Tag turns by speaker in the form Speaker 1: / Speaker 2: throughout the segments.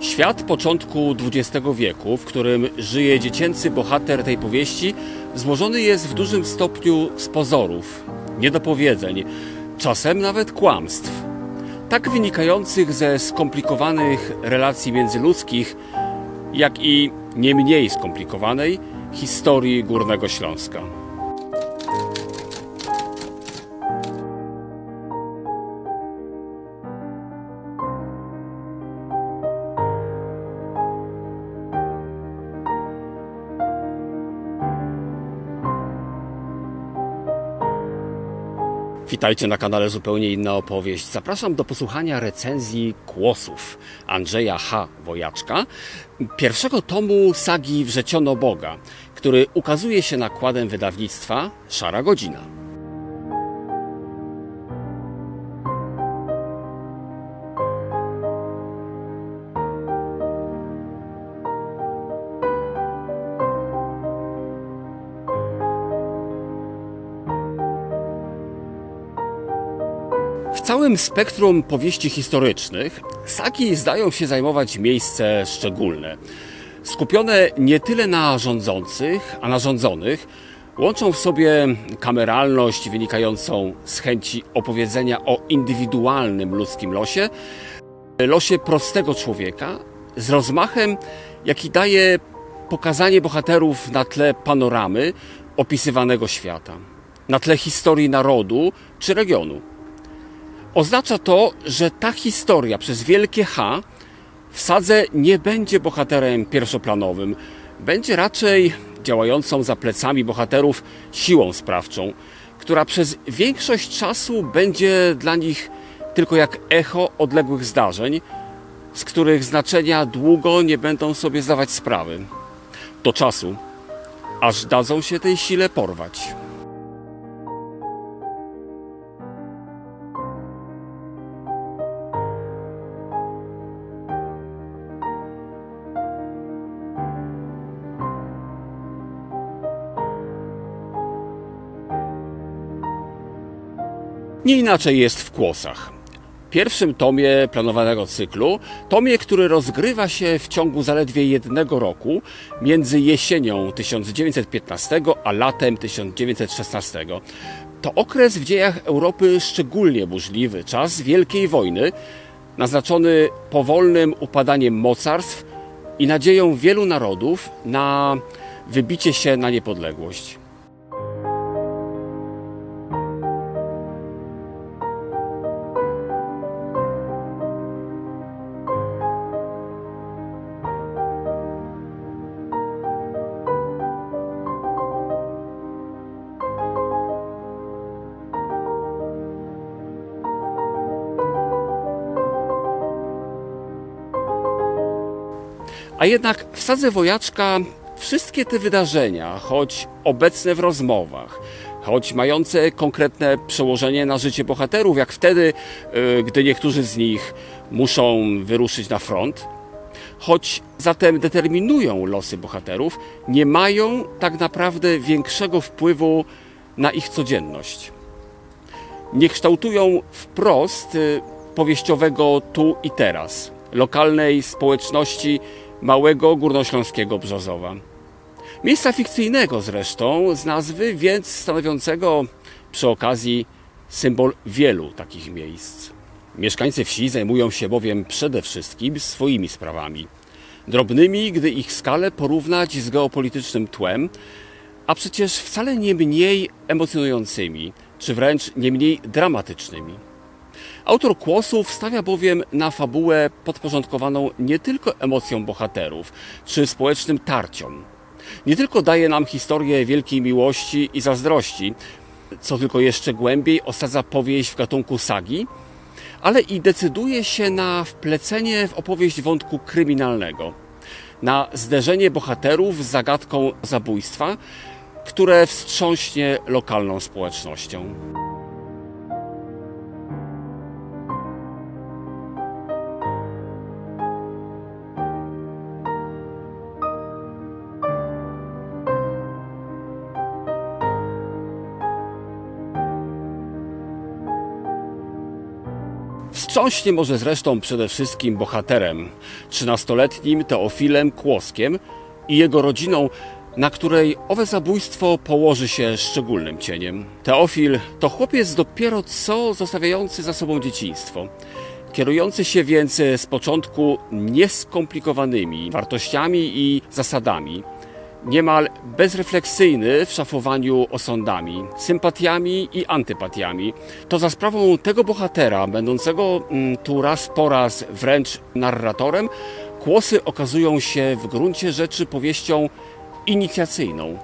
Speaker 1: Świat początku XX wieku, w którym żyje dziecięcy bohater tej powieści, złożony jest w dużym stopniu z pozorów, niedopowiedzeń, czasem nawet kłamstw. Tak wynikających ze skomplikowanych relacji międzyludzkich, jak i nie mniej skomplikowanej historii Górnego Śląska. Witajcie na kanale Zupełnie Inna Opowieść. Zapraszam do posłuchania recenzji Kłosów Andrzeja H. Wojaczka, pierwszego tomu sagi Wrzeciono Boga, który ukazuje się nakładem wydawnictwa Szara Godzina. Całym spektrum powieści historycznych sagi zdają się zajmować miejsce szczególne. Skupione nie tyle na rządzących, a na rządzonych, łączą w sobie kameralność wynikającą z chęci opowiedzenia o indywidualnym ludzkim losie, losie prostego człowieka, z rozmachem, jaki daje pokazanie bohaterów na tle panoramy opisywanego świata, na tle historii narodu czy regionu. Oznacza to, że ta historia przez wielkie H w sadze nie będzie bohaterem pierwszoplanowym, będzie raczej działającą za plecami bohaterów siłą sprawczą, która przez większość czasu będzie dla nich tylko jak echo odległych zdarzeń, z których znaczenia długo nie będą sobie zdawać sprawy. Do czasu, aż dadzą się tej sile porwać. Nie inaczej jest w Kłosach. Pierwszym tomie planowanego cyklu, tomie, który rozgrywa się w ciągu zaledwie jednego roku między jesienią 1915 a latem 1916. To okres w dziejach Europy szczególnie burzliwy, czas Wielkiej Wojny, naznaczony powolnym upadaniem mocarstw i nadzieją wielu narodów na wybicie się na niepodległość. A jednak w sadze wojaczka wszystkie te wydarzenia, choć obecne w rozmowach, choć mające konkretne przełożenie na życie bohaterów, jak wtedy, y, gdy niektórzy z nich muszą wyruszyć na front, choć zatem determinują losy bohaterów, nie mają tak naprawdę większego wpływu na ich codzienność. Nie kształtują wprost y, powieściowego tu i teraz, lokalnej społeczności małego górnośląskiego Brzozowa. Miejsca fikcyjnego zresztą z nazwy, więc stanowiącego przy okazji symbol wielu takich miejsc. Mieszkańcy wsi zajmują się bowiem przede wszystkim swoimi sprawami. Drobnymi, gdy ich skalę porównać z geopolitycznym tłem, a przecież wcale nie mniej emocjonującymi, czy wręcz nie mniej dramatycznymi. Autor Kłosów stawia bowiem na fabułę podporządkowaną nie tylko emocjom bohaterów czy społecznym tarciom. Nie tylko daje nam historię wielkiej miłości i zazdrości, co tylko jeszcze głębiej osadza powieść w gatunku sagi, ale i decyduje się na wplecenie w opowieść wątku kryminalnego, na zderzenie bohaterów z zagadką zabójstwa, które wstrząśnie lokalną społecznością. Wstrząśnie może zresztą przede wszystkim bohaterem, 13-letnim Teofilem Kłoskiem i jego rodziną, na której owe zabójstwo położy się szczególnym cieniem. Teofil to chłopiec dopiero co zostawiający za sobą dzieciństwo. Kierujący się więc z początku nieskomplikowanymi wartościami i zasadami, niemal bezrefleksyjny w szafowaniu osądami, sympatiami i antypatiami, to za sprawą tego bohatera, będącego mm, tu raz po raz wręcz narratorem, kłosy okazują się w gruncie rzeczy powieścią inicjacyjną,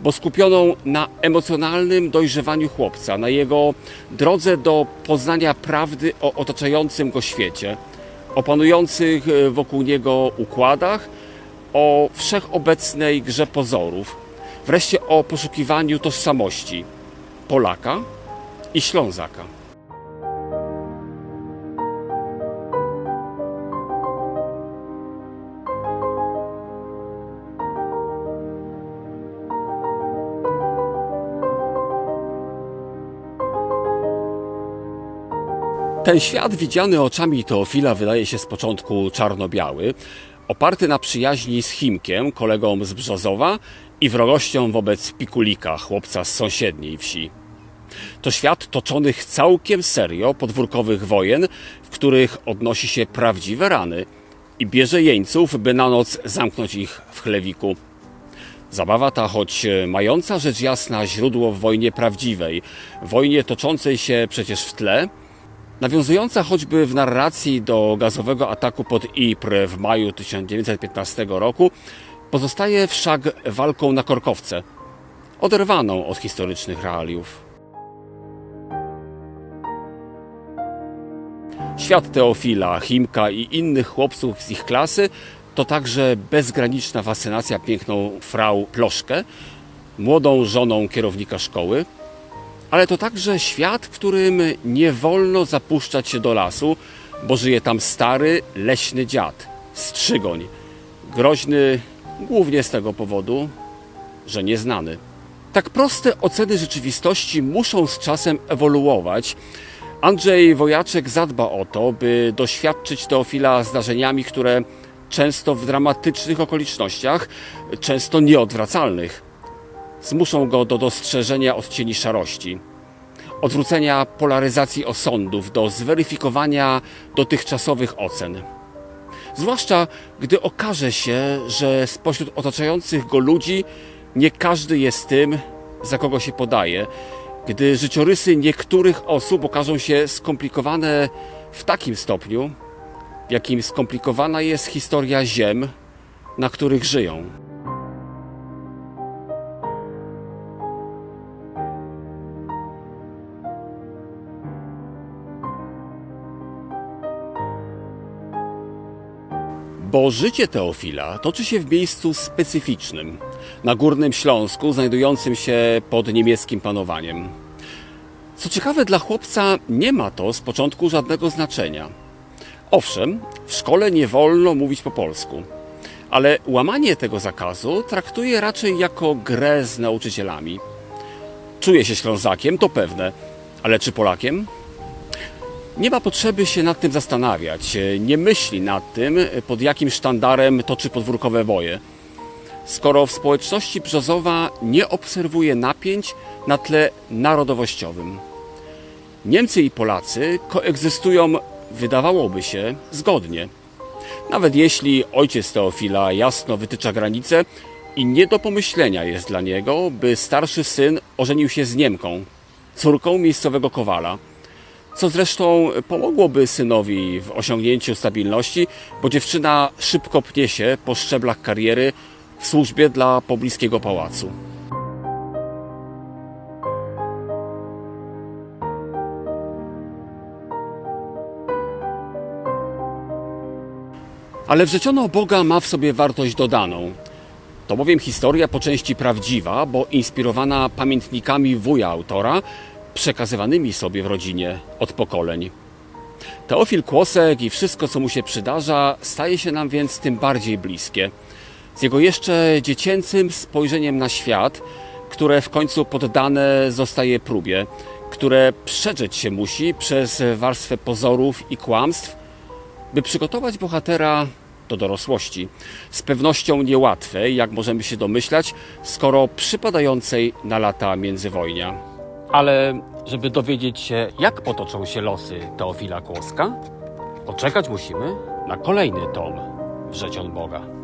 Speaker 1: bo skupioną na emocjonalnym dojrzewaniu chłopca, na jego drodze do poznania prawdy o otaczającym go świecie, o panujących e, wokół niego układach, o wszechobecnej grze pozorów, wreszcie o poszukiwaniu tożsamości Polaka i Ślązaka. Ten świat widziany oczami Teofila wydaje się z początku czarno-biały, oparty na przyjaźni z Chimkiem, kolegą z Brzozowa i wrogością wobec Pikulika, chłopca z sąsiedniej wsi. To świat toczonych całkiem serio podwórkowych wojen, w których odnosi się prawdziwe rany i bierze jeńców, by na noc zamknąć ich w chlewiku. Zabawa ta, choć mająca rzecz jasna źródło w wojnie prawdziwej, wojnie toczącej się przecież w tle, Nawiązująca choćby w narracji do gazowego ataku pod Ypres w maju 1915 roku, pozostaje wszak walką na korkowce, oderwaną od historycznych realiów. Świat Teofila, Chimka i innych chłopców z ich klasy to także bezgraniczna fascynacja piękną frau Ploszkę, młodą żoną kierownika szkoły, ale to także świat, którym nie wolno zapuszczać się do lasu, bo żyje tam stary, leśny dziad, strzygoń, groźny głównie z tego powodu, że nieznany. Tak proste oceny rzeczywistości muszą z czasem ewoluować. Andrzej Wojaczek zadba o to, by doświadczyć Teofila zdarzeniami, które często w dramatycznych okolicznościach, często nieodwracalnych, zmuszą go do dostrzeżenia odcieni szarości, odwrócenia polaryzacji osądów, do zweryfikowania dotychczasowych ocen. Zwłaszcza gdy okaże się, że spośród otaczających go ludzi nie każdy jest tym, za kogo się podaje, gdy życiorysy niektórych osób okażą się skomplikowane w takim stopniu, w jakim skomplikowana jest historia ziem, na których żyją. Bo życie Teofila toczy się w miejscu specyficznym, na Górnym Śląsku, znajdującym się pod niemieckim panowaniem. Co ciekawe, dla chłopca nie ma to z początku żadnego znaczenia. Owszem, w szkole nie wolno mówić po polsku, ale łamanie tego zakazu traktuje raczej jako grę z nauczycielami. Czuje się Ślązakiem, to pewne, ale czy Polakiem? Nie ma potrzeby się nad tym zastanawiać. Nie myśli nad tym, pod jakim sztandarem toczy podwórkowe boje. Skoro w społeczności Brzozowa nie obserwuje napięć na tle narodowościowym. Niemcy i Polacy koegzystują, wydawałoby się, zgodnie. Nawet jeśli ojciec Teofila jasno wytycza granice i nie do pomyślenia jest dla niego, by starszy syn ożenił się z Niemką, córką miejscowego kowala – co zresztą pomogłoby synowi w osiągnięciu stabilności, bo dziewczyna szybko pnie się po szczeblach kariery w służbie dla pobliskiego pałacu. Ale wrzeciono Boga ma w sobie wartość dodaną. To bowiem historia po części prawdziwa, bo inspirowana pamiętnikami wuja autora, przekazywanymi sobie w rodzinie od pokoleń. Teofil Kłosek i wszystko, co mu się przydarza, staje się nam więc tym bardziej bliskie. Z jego jeszcze dziecięcym spojrzeniem na świat, które w końcu poddane zostaje próbie, które przedrzeć się musi przez warstwę pozorów i kłamstw, by przygotować bohatera do dorosłości. Z pewnością niełatwej, jak możemy się domyślać, skoro przypadającej na lata międzywojnia. Ale żeby dowiedzieć się, jak potoczą się losy Teofila Kłoska, poczekać musimy na kolejny tom Wrzecion Boga.